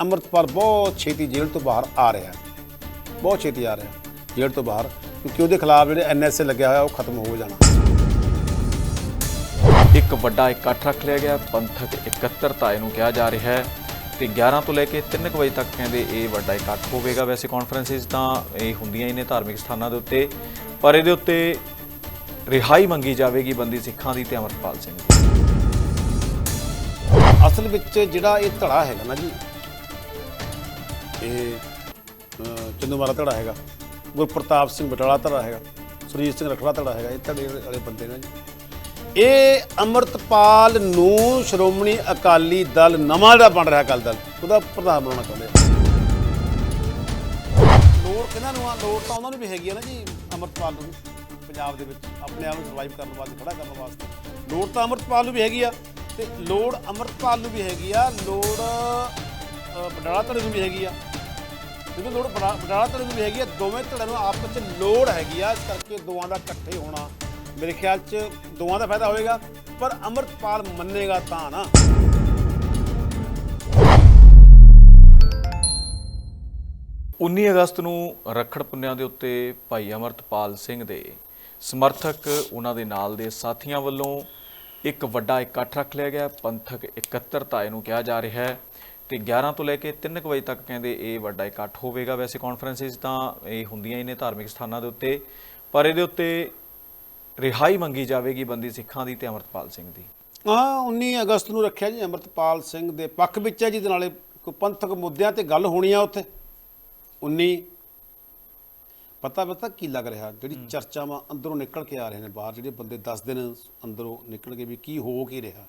ਅੰਮ੍ਰਿਤਪਾਲ ਬਹੁਤ ਛੇਤੀ ਜੇਲ੍ਹ ਤੋਂ ਬਾਹਰ ਆ ਰਿਹਾ ਹੈ। ਬਹੁਤ ਛੇਤੀ ਆ ਰਿਹਾ ਜੇਲ੍ਹ ਤੋਂ ਬਾਹਰ ਕਿਉਂਕਿ ਉਹਦੇ ਖਿਲਾਫ ਜਿਹੜੇ ਐਨਐਸਏ ਲੱਗਿਆ ਹੋਇਆ ਉਹ ਖਤਮ ਹੋ ਜਾਣਾ। ਇੱਕ ਵੱਡਾ ਇਕੱਠ ਰੱਖ ਲਿਆ ਗਿਆ ਪੰਥਕ ਇਕੱਤਰਤਾ ਇਹਨੂੰ ਕਿਹਾ ਜਾ ਰਿਹਾ ਹੈ। ਤੇ 11 ਤੋਂ ਲੈ ਕੇ 3 ਵਜੇ ਤੱਕ ਕਹਿੰਦੇ ਇਹ ਵੱਡਾ ਇਕੱਠ ਹੋਵੇਗਾ। ਵੈਸੇ ਕਾਨਫਰੰਸਿਸ ਤਾਂ ਇਹ ਹੁੰਦੀਆਂ ਹੀ ਨੇ ਧਾਰਮਿਕ ਸਥਾਨਾਂ ਦੇ ਉੱਤੇ ਪਰ ਇਹਦੇ ਉੱਤੇ ਰਿਹਾਈ ਮੰਗੀ ਜਾਵੇਗੀ ਬੰਦੀ ਸਿੱਖਾਂ ਦੀ ਤੇ ਅਮਰਪਾਲ ਸਿੰਘ ਦੀ। ਅਸਲ ਵਿੱਚ ਜਿਹੜਾ ਇਹ ਧੜਾ ਹੈਗਾ ਨਾ ਜੀ ਇਹ ਅਹ, ਧੜਾ ਹੈਗਾ। ਗੁਰਪ੍ਰਤਾਪ ਸਿੰਘ ਬਟਾਲਾ ਧੜਾ ਹੈਗਾ। ਸੁਰਜੀਤ ਸਿੰਘ ਰਖੜਾ ਧੜਾ ਹੈਗਾ। ਇਹ ਧੜੇ ਵਾਲੇ ਬੰਦੇ ਨੇ ਜੀ। ਇਹ ਅੰਮ੍ਰਿਤਪਾਲ ਨੂੰ ਸ਼੍ਰੋਮਣੀ ਅਕਾਲੀ ਦਲ ਨਵਾਂ ਜਿਹੜਾ ਬਣ ਰਿਹਾ ਅਕਾਲੀ ਦਲ ਉਹਦਾ ਪ੍ਰਧਾਨ ਬਣਾਉਣਾ ਚਾਹੁੰਦੇ ਆ। ਲੋੜ ਕਿਹਨਾਂ ਨੂੰ ਆ ਲੋੜ ਤਾਂ ਉਹਨਾਂ ਨੂੰ ਵੀ ਹੈਗੀ ਆ ਨਾ ਜੀ ਅੰਮ੍ਰਿਤਪਾਲ ਨੂੰ ਪੰਜਾਬ ਦੇ ਵਿੱਚ। ਆਪਣੇ ਆਪ ਨੂੰ ਸਰਵਾਈਵ ਕਰਨ ਵਾਸਤੇ ਖੜਾ ਕਰਨ ਵਾਸਤੇ। ਲੋੜ ਤਾਂ ਅੰਮ੍ਰਿਤਪਾਲ ਨੂੰ ਵੀ ਹੈਗੀ ਆ ਤੇ ਲੋੜ ਅੰਮ੍ਰਿਤਪਾਲ ਨੂੰ ਵੀ ਹੈਗੀ ਆ ਲੋੜ ਅ, ਬਡਾਲਾ ਧੜੇ ਨੂੰ ਵੀ ਹੈਗੀ ਆ। ਜਦੋਂ ਲੋੜ ਬਡਾ- ਬਡਾਲਾ ਧੜੇ ਨੂੰ ਵੀ ਹੈਗੀ ਆ, ਦੋਵੇਂ ਧੜਿਆਂ ਨੂੰ ਆਪਸ ਵਿੱਚ ਲੋੜ ਹੈਗੀ ਆ, ਇਸ ਕਰਕੇ ਦੋਵਾਂ ਦਾ ਇਕੱਠੇ ਹੋਣਾ ਮੇਰੇ ਖਿਆਲ 'ਚ ਦੋਵਾਂ ਦਾ ਫਾਇਦਾ ਹੋਏਗਾ, ਪਰ ਅੰਮ੍ਰਿਤਪਾਲ ਮੰਨੇਗਾ ਤਾਂ ਨਾ। 19 ਅਗਸਤ ਨੂੰ ਰੱਖੜ ਪੁੰਨਿਆਂ ਦੇ ਉੱਤੇ ਭਾਈ ਅਮਰਤਪਾਲ ਸਿੰਘ ਦੇ ਸਮਰਥਕ ਉਹਨਾਂ ਦੇ ਨਾਲ ਦੇ ਸਾਥੀਆਂ ਵੱਲੋਂ ਇੱਕ ਵੱਡਾ ਇਕੱਠ ਰੱਖ ਲਿਆ ਗਿਆ, ਪੰਥਕ ਇਕੱਤਰਤਾ ਇਹਨੂੰ ਕਿਹਾ ਜਾ ਰਿਹਾ ਹੈ। ਤੇ 11 ਤੋਂ ਲੈ ਕੇ 3 ਵਜੇ ਤੱਕ ਕਹਿੰਦੇ ਇਹ ਵੱਡਾ ਇਕੱਠ ਹੋਵੇਗਾ। ਵੈਸੇ ਕਾਨਫਰੰਸਿਸ ਤਾਂ ਇਹ ਹੁੰਦੀਆਂ ਹੀ ਨੇ ਧਾਰਮਿਕ ਸਥਾਨਾਂ ਦੇ ਉੱਤੇ ਪਰ ਇਹਦੇ ਉੱਤੇ ਰਿਹਾਈ ਮੰਗੀ ਜਾਵੇਗੀ ਬੰਦੀ ਸਿੱਖਾਂ ਦੀ ਤੇ ਅਮਰਤਪਾਲ ਸਿੰਘ ਦੀ। ਹਾਂ 19 ਅਗਸਤ ਨੂੰ ਰੱਖਿਆ ਜੀ ਅੰਮ੍ਰਿਤਪਾਲ ਸਿੰਘ ਦੇ ਪੱਖ ਵਿੱਚ ਹੈ ਜਿਹਦੇ ਨਾਲੇ ਕੋਈ ਪੰਥਕ ਮੁੱਦਿਆਂ ਤੇ ਗੱਲ ਹੋਣੀ ਆ ਉੱਥੇ। 19 ਪਤਾ ਪਤਾ ਕੀ ਲੱਗ ਰਿਹਾ? ਜਿਹੜੀ ਚਰਚਾਵਾਂ ਅੰਦਰੋਂ ਨਿਕਲ ਕੇ ਆ ਰਹੇ ਨੇ ਬਾਹਰ ਜਿਹੜੇ ਬੰਦੇ ਦੱਸਦੇ ਨੇ ਅੰਦਰੋਂ ਨਿਕਲ ਕੇ ਵੀ ਕੀ ਹੋ ਕੀ ਰਿਹਾ।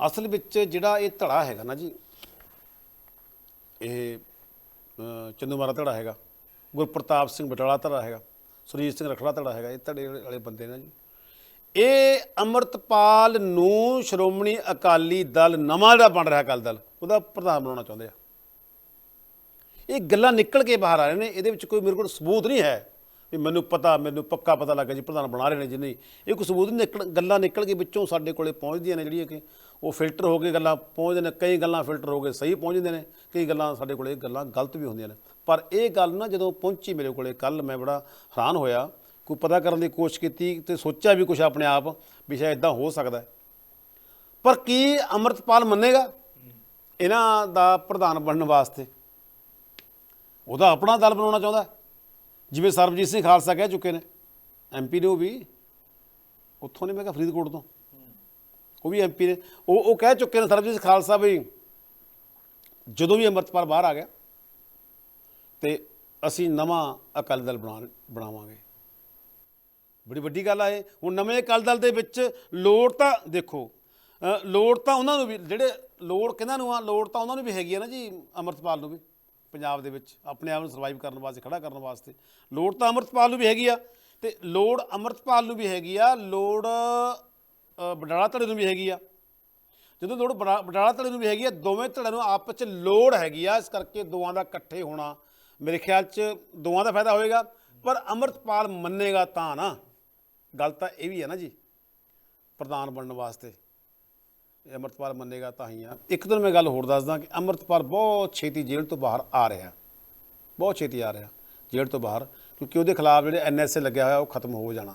ਅਸਲ ਵਿੱਚ ਜਿਹੜਾ ਇਹ ਧੜਾ ਹੈਗਾ ਨਾ ਜੀ ਇਹ ਅਹ, ਚੰਦੂ ਮਾਰਾ ਧੜਾ ਹੈਗਾ। ਗੁਰਪ੍ਰਤਾਪ ਸਿੰਘ ਬਟਾਲਾ ਧੜਾ ਹੈਗਾ। ਸੁਰਜੀਤ ਸਿੰਘ ਰਖੜਾ ਧੜਾ ਹੈਗਾ। ਇਹ ਧੜੇ ਵਾਲੇ ਬੰਦੇ ਨੇ ਜੀ। ਇਹ ਅੰਮ੍ਰਿਤਪਾਲ ਨੂੰ ਸ਼੍ਰੋਮਣੀ ਅਕਾਲੀ ਦਲ ਨਵਾਂ ਜਿਹੜਾ ਬਣ ਰਿਹਾ ਅਕਾਲੀ ਦਲ ਉਹਦਾ ਪ੍ਰਧਾਨ ਬਣਾਉਣਾ ਚਾਹੁੰਦੇ ਆ। ਇਹ ਗੱਲਾਂ ਨਿਕਲ ਕੇ ਬਾਹਰ ਆ ਰਹੇ ਨੇ। ਇਹਦੇ ਵਿੱਚ ਕੋਈ ਮੇਰੇ ਕੋਲ ਸਬੂਤ ਨਹੀਂ ਹੈ ਵੀ ਮੈਨੂੰ ਪਤਾ ਮੈਨੂੰ ਪੱਕਾ ਪਤਾ ਲੱਗਾ ਜੀ ਪ੍ਰਧਾਨ ਬਣਾ ਰਹੇ ਨੇ ਜੀ ਨਹੀਂ। ਇਹ ਕੋਈ ਸਬੂਤ ਨਹੀਂ ਨਿਕਲ ਗੱਲਾਂ ਨਿਕਲ ਕੇ ਵਿੱਚੋਂ ਸਾਡੇ ਕੋਲੇ ਪਹੁੰਚਦੀਆਂ ਨੇ ਜਿਹੜੀਆਂ ਕਿ ਉਹ ਫਿਲਟਰ ਹੋ ਕੇ ਗੱਲਾਂ ਪਹੁੰਚਦੇ ਨੇ, ਕਈ ਗੱਲਾਂ ਫਿਲਟਰ ਹੋ ਕੇ ਸਹੀ ਪਹੁੰਚਦੇ ਨੇ, ਕਈ ਗੱਲਾਂ ਸਾਡੇ ਕੋਲੇ ਗੱਲਾਂ ਗਲਤ ਵੀ ਹੁੰਦੀਆਂ ਨੇ। ਪਰ ਇਹ ਗੱਲ ਨਾ ਜਦੋਂ ਪਹੁੰਚੀ ਮੇਰੇ ਕੋਲੇ ਕੱਲ ਮੈਂ ਬੜਾ ਹੈਰਾਨ ਹੋਇਆ, ਕੋਈ ਪਤਾ ਕਰਨ ਦੀ ਕੋਸ਼ਿਸ਼ ਕੀਤੀ ਤੇ ਸੋਚਿਆ ਵੀ ਕੁਝ ਆਪਣੇ ਆਪ ਵੀ ਸ਼ਾਇਦ ਇਦਾਂ ਹੋ ਸਕਦਾ ਪਰ ਕੀ ਅਮਰਤਪਾਲ ਮੰਨੇਗਾ? ਇਹਨਾਂ ਦਾ ਪ੍ਰਧਾਨ ਬਣਨ ਵਾਸਤੇ। ਉਹਦਾ ਆਪਣਾ ਦਲ ਬਣਾਉਣਾ ਚਾਹੁੰਦਾ ਜਿਵੇਂ ਸਰਬਜੀਤ ਸਿੰਘ ਖਾਲਸਾ ਕਹਿ ਚੁੱਕੇ ਨੇ ਐਮਪੀ ਨੇ ਉਹ ਵੀ, ਉੱਥੋਂ ਨੇ ਮੈਂ ਕਿਹਾ ਫਰੀਦਕੋਟ ਤੋਂ। ਉਹ ਵੀ ਐਮਪੀ ਨੇ। ਉਹ ਉਹ ਕਹਿ ਚੁੱਕੇ ਨੇ ਸਰਬਜੀਤ ਖਾਲਸਾ ਵੀ ਜਦੋਂ ਵੀ ਅੰਮ੍ਰਿਤਪਾਲ ਬਾਹਰ ਆ ਗਿਆ ਤੇ ਅਸੀਂ ਨਵਾਂ ਅਕਾਲੀ ਦਲ ਬਣਾ ਬਣਾਵਾਂਗੇ। ਬੜੀ ਵੱਡੀ ਗੱਲ ਆ ਇਹ। ਹੁਣ ਨਵੇਂ ਅਕਾਲੀ ਦਲ ਦੇ ਵਿੱਚ ਲੋੜ ਤਾਂ ਦੇਖੋ ਲੋੜ ਤਾਂ ਉਹਨਾਂ ਨੂੰ ਵੀ, ਜਿਹੜੇ ਲੋੜ ਕਿਹਨਾਂ ਨੂੰ ਆ? ਲੋੜ ਤਾਂ ਉਹਨਾਂ ਨੂੰ ਵੀ ਹੈਗੀ ਆ ਨਾ ਜੀ ਅਮਰਤਪਾਲ ਨੂੰ ਵੀ, ਪੰਜਾਬ ਦੇ ਵਿੱਚ। ਆਪਣੇ ਆਪ ਨੂੰ ਸਰਵਾਈਵ ਕਰਨ ਵਾਸਤੇ, ਖੜਾ ਕਰਨ ਵਾਸਤੇ। ਲੋੜ ਤਾਂ ਅਮਰਤਪਾਲ ਨੂੰ ਵੀ ਹੈਗੀ ਆ। ਤੇ ਲੋੜ ਅਮਰਤਪਾਲ ਨੂੰ ਵੀ ਹੈਗੀ ਆ। ਲੋੜ ਬਡਾਲਾ ਧੜੇ ਨੂੰ ਵੀ ਹੈਗੀ ਆ। ਜਦੋਂ ਲੋੜ ਬੜਾ- ਬਡਾਲਾ ਧੜੇ ਨੂੰ ਵੀ ਹੈਗੀ ਆ, ਦੋਵੇਂ ਧੜਿਆਂ ਨੂੰ ਆਪਸ ਚ ਲੋੜ ਹੈਗੀ ਆ, ਇਸ ਕਰਕੇ ਦੋਵਾਂ ਦਾ ਇਕੱਠੇ ਹੋਣਾ ਮੇਰੇ ਖਿਆਲ ਚ ਦੋਵਾਂ ਦਾ ਫਾਇਦਾ ਹੋਏਗਾ, ਪਰ ਅਮਰਤਪਾਲ ਮੰਨੇਗਾ ਤਾਂ ਨਾ। ਗੱਲ ਤਾਂ ਇਹ ਵੀ ਹੈ ਨਾ ਜੀ, ਪ੍ਰਧਾਨ ਬਣਨ ਵਾਸਤੇ। ਇਹ ਅਮਰਤਪਾਲ ਮੰਨੇਗਾ ਤਾਂ ਹੀ ਆ। ਇੱਕ ਦਿਨ ਮੈਂ ਗੱਲ ਹੋਰ ਦੱਸਦਾ ਕਿ ਅਮਰਤਪਾਲ ਬਹੁਤ ਛੇਤੀ ਜੇਲ੍ਹ ਤੋਂ ਬਾਹਰ ਆ ਰਿਹਾ। ਬਹੁਤ ਛੇਤੀ ਆ ਰਿਹਾ, ਜੇਲ੍ਹ ਤੋਂ ਬਾਹਰ, ਕਿਉਂਕਿ ਉਹਦੇ ਖਿਲਾਫ ਜਿਹੜੇ ਐਨਐਸਏ ਲੱਗਿਆ ਹੋਇਆ, ਉਹ ਖਤਮ ਹੋ ਜਾਣਾ।